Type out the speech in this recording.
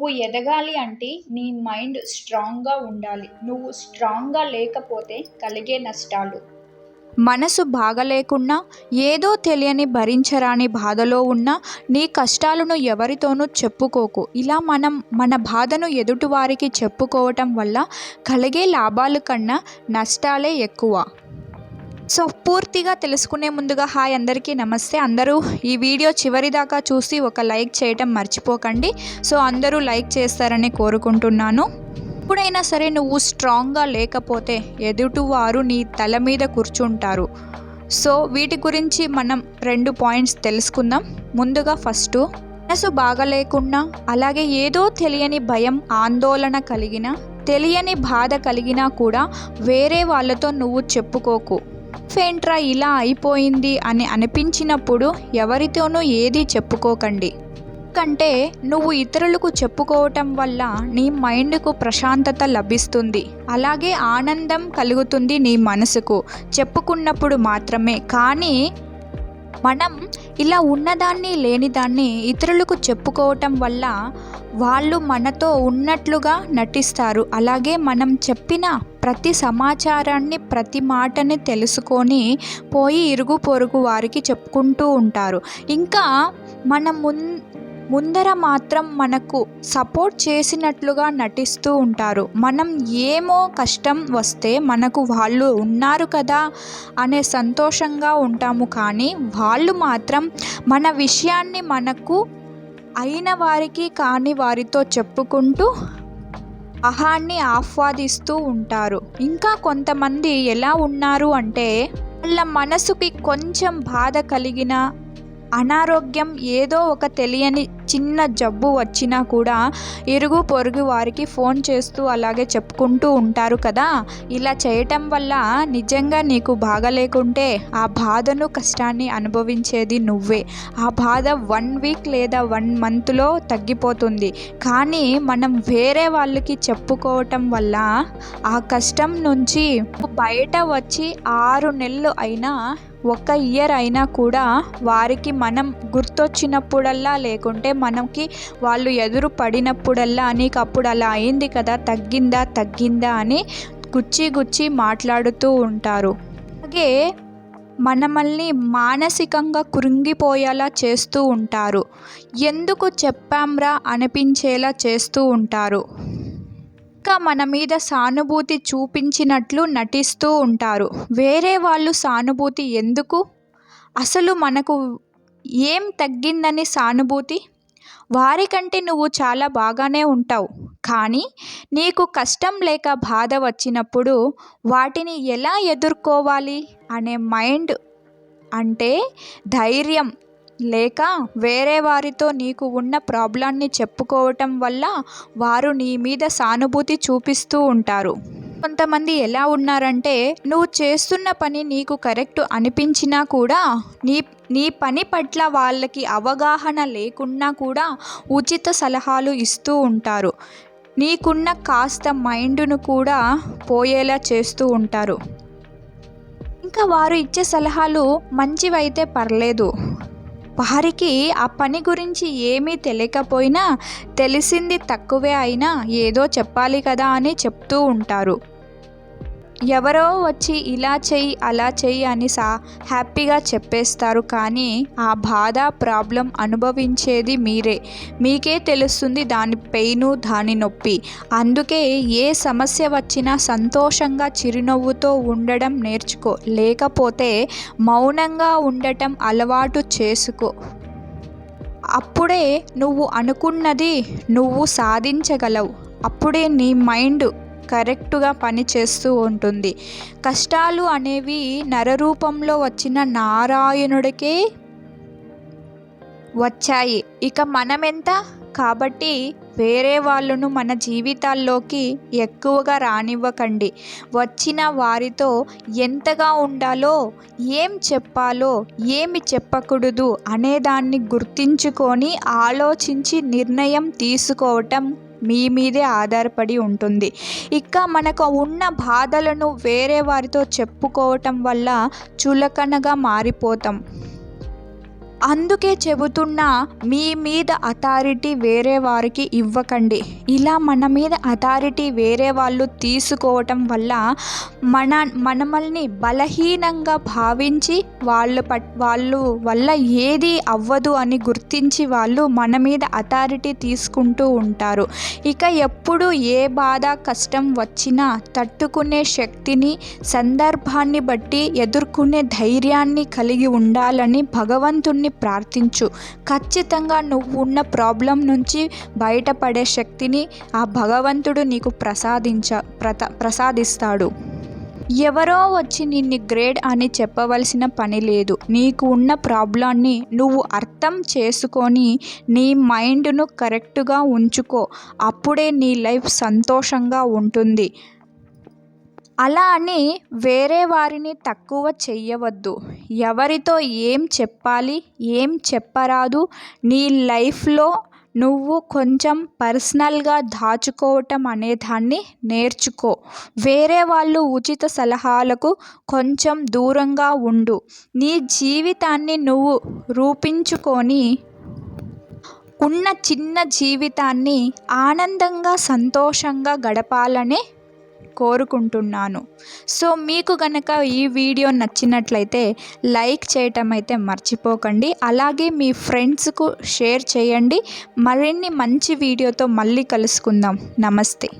నువ్వు ఎదగాలి అంటే నీ మైండ్ స్ట్రాంగ్గా ఉండాలి. నువ్వు స్ట్రాంగ్గా లేకపోతే కలిగే నష్టాలు. మనసు బాగలేకున్నా ఏదో తెలియని భరించరాని బాధలో ఉన్న నీ కష్టాలను ఎవరితోనూ చెప్పుకోకు. ఇలా మనం మన బాధను ఎదుటివారికి చెప్పుకోవటం వల్ల కలిగే లాభాలు కన్నా నష్టాలే ఎక్కువ. సో పూర్తిగా తెలుసుకునే ముందుగా హాయ్ అందరికీ నమస్తే. అందరూ ఈ వీడియో చివరి దాకా చూసి ఒక లైక్ చేయటం మర్చిపోకండి. సో అందరూ లైక్ చేస్తారని కోరుకుంటున్నాను. ఎప్పుడైనా సరే నువ్వు స్ట్రాంగ్గా లేకపోతే ఎదుటివారు నీ తల మీద కూర్చుంటారు. సో వీటి గురించి మనం రెండు పాయింట్స్ తెలుసుకుందాం. ముందుగా ఫస్ట్ మనసు బాగలేకున్నా అలాగే ఏదో తెలియని భయం ఆందోళన కలిగిన తెలియని బాధ కలిగినా కూడా వేరే వాళ్ళతో నువ్వు చెప్పుకోకు. ఫేంట్రా ఇలా అయిపోయింది అని అనిపించినప్పుడు ఎవరితోనూ ఏది చెప్పుకోకండి. కంటే నువ్వు ఇతరులకు చెప్పుకోవటం వల్ల నీ మైండ్కు ప్రశాంతత లభిస్తుంది. అలాగే ఆనందం కలుగుతుంది నీ మనసుకు. చెప్పుకున్నప్పుడు మాత్రమే. కానీ మనం ఇలా ఉన్నదాన్ని లేనిదాన్ని ఇతరులకు చెప్పుకోవటం వల్ల వాళ్ళు మనతో ఉన్నట్లుగా నటిస్తారు. అలాగే మనం చెప్పిన ప్రతి సమాచారాన్ని ప్రతి మాటని తెలుసుకొని పోయి ఇరుగు పొరుగు వారికి చెప్పుకుంటూ ఉంటారు. ఇంకా మన మున్ ముందర మాత్రం మనకు సపోర్ట్ చేసినట్లుగా నటిస్తూ ఉంటారు. మనం ఏమో కష్టం వస్తే మనకు వాళ్ళు ఉన్నారు కదా అనే సంతోషంగా ఉంటాము కానీ వాళ్ళు మాత్రం మన విషయాన్ని మనకు అయిన వారికి కాని వారితో చెప్పుకుంటూ అహాన్ని ఆస్వాదిస్తూ ఉంటారు. ఇంకా కొంతమంది ఎలా ఉన్నారు అంటే వాళ్ళ మనసుకి కొంచెం బాధ కలిగిన అనారోగ్యం ఏదో ఒక తెలియని చిన్న జబ్బు వచ్చినా కూడా ఇరుగు పొరుగు వారికి ఫోన్ చేస్తూ అలాగే చెప్పుకుంటూ ఉంటారు కదా. ఇలా చేయటం వల్ల నిజంగా నీకు బాగలేకుంటే ఆ బాధను కష్టాన్ని అనుభవించేది నువ్వే. ఆ బాధ వన్ వీక్ లేదా వన్ మంత్లో తగ్గిపోతుంది. కానీ మనం వేరే వాళ్ళకి చెప్పుకోవటం వల్ల ఆ కష్టం నుంచి బయట వచ్చి ఆరు నెలలు అయినా ఒక ఇయర్ అయినా కూడా వారికి మనం గుర్తొచ్చినప్పుడల్లా లేకుంటే మనకి వాళ్ళు ఎదురు పడినప్పుడల్లా నీకు అప్పుడు అలా అయింది కదా తగ్గిందా తగ్గిందా అని గుచ్చి గుచ్చి మాట్లాడుతూ ఉంటారు. అలాగే మనమల్ని మానసికంగా కృంగిపోయేలా చేస్తూ ఉంటారు. ఎందుకు చెప్పాంరా? అనిపించేలా చేస్తూ ఉంటారు. ఇంకా మన మీద సానుభూతి చూపించినట్లు నటిస్తూ ఉంటారు. వేరే వాళ్ళు సానుభూతి ఎందుకు? అసలు మనకు ఏం తగ్గిందని సానుభూతి? వారికంటే నువ్వు చాలా బాగానే ఉంటావు. కానీ నీకు కష్టం లేక బాధ వచ్చినప్పుడు వాటిని ఎలా ఎదుర్కోవాలి? అనే మైండ్ అంటే ధైర్యం. లేక వేరే వారితో నీకు ఉన్న ప్రాబ్లాన్ని చెప్పుకోవటం వల్ల వారు నీ మీద సానుభూతి చూపిస్తూ ఉంటారు. కొంతమంది ఎలా ఉన్నారంటే నువ్వు చేస్తున్న పని నీకు కరెక్ట్ అనిపించినా కూడా నీ నీ పని పట్ల వాళ్ళకి అవగాహన లేకున్నా కూడా ఉచిత సలహాలు ఇస్తూ ఉంటారు. నీకున్న కాస్త మైండ్ను కూడా పోయేలా చేస్తూ ఉంటారు. ఇంకా వారు ఇచ్చే సలహాలు మంచివైతే పర్లేదు. వారికి ఆ పని గురించి ఏమీ తెలియకపోయినా తెలిసింది తక్కువే అయినా ఏదో చెప్పాలి కదా అని చెప్తూ ఉంటారు. ఎవరో వచ్చి ఇలా చెయ్యి అలా చెయ్యి అని సా హ్యాపీగా చెప్పేస్తారు కానీ ఆ బాధ ప్రాబ్లం అనుభవించేది మీరే. మీకే తెలుస్తుంది దాని పెయిను దాని నొప్పి. అందుకే ఏ సమస్య వచ్చినా సంతోషంగా చిరునవ్వుతో ఉండడం నేర్చుకో. లేకపోతే మౌనంగా ఉండటం అలవాటు చేసుకో. అప్పుడే నువ్వు అనుకున్నది నువ్వు సాధించగలవు. అప్పుడే నీ మైండ్ కరెక్టుగా పనిచేస్తూ ఉంటుంది. కష్టాలు అనేవి నరరూపంలో వచ్చిన నారాయణుడికే వచ్చాయి. ఇక మనమెంత? కాబట్టి వేరే వాళ్ళను మన జీవితాల్లోకి ఎక్కువగా రానివ్వకండి. వచ్చిన వారితో ఎంతగా ఉండాలో ఏం చెప్పాలో ఏమి చెప్పకూడదు అనేదాన్ని గుర్తించుకొని ఆలోచించి నిర్ణయం తీసుకోవటం మీ మీదే ఆధారపడి ఉంటుంది. ఇక మనకు ఉన్న బాధలను వేరే వారితో చెప్పుకోవటం వల్ల చులకనగా మారిపోతాం. అందుకే చెబుతున్నా మీ మీద అథారిటీ వేరే వారికి ఇవ్వకండి. ఇలా మన మీద అథారిటీ వేరే వాళ్ళు తీసుకోవటం వల్ల మన మనమల్ని బలహీనంగా భావించి వాళ్ళ పట్ వాళ్ళు వల్ల ఏది అవ్వదు అని గుర్తించి వాళ్ళు మన మీద అథారిటీ తీసుకుంటూ ఉంటారు. ఇక ఎప్పుడు ఏ బాధ కష్టం వచ్చినా తట్టుకునే శక్తిని సందర్భాన్ని బట్టి ఎదుర్కొనే ధైర్యాన్ని కలిగి ఉండాలని భగవంతుణ్ణి ప్రార్థించు. ఖచ్చితంగా నువ్వు ఉన్న ప్రాబ్లం నుంచి బయటపడే శక్తిని ఆ భగవంతుడు నీకు ప్రసాదించ ప్రత ప్రసాదిస్తాడు. ఎవరో వచ్చి నిన్ను గ్రేడ్ అని చెప్పవలసిన పని లేదు. నీకు ఉన్న ప్రాబ్లాన్ని నువ్వు అర్థం చేసుకొని నీ మైండ్ను కరెక్ట్గా ఉంచుకో. అప్పుడే నీ లైఫ్ సంతోషంగా ఉంటుంది. అలా అని వేరే వారిని తక్కువ చెయ్యవద్దు. ఎవరితో ఏం చెప్పాలి ఏం చెప్పరాదు నీ లైఫ్లో నువ్వు కొంచెం పర్సనల్గా దాచుకోవటం అనే దాన్ని నేర్చుకో. వేరే వాళ్ళు ఉచిత సలహాలకు కొంచెం దూరంగా ఉండు. నీ జీవితాన్ని నువ్వు రూపించుకొని ఉన్న చిన్న జీవితాన్ని ఆనందంగా సంతోషంగా గడపాలనే కోరుకుంటున్నాను. సో మీకు కనుక ఈ వీడియో నచ్చినట్లయితే లైక్ చేయటం అయితే మర్చిపోకండి. అలాగే మీ ఫ్రెండ్స్కు షేర్ చేయండి. మరిన్ని మంచి వీడియోతో మళ్ళీ కలుసుకుందాం. నమస్తే.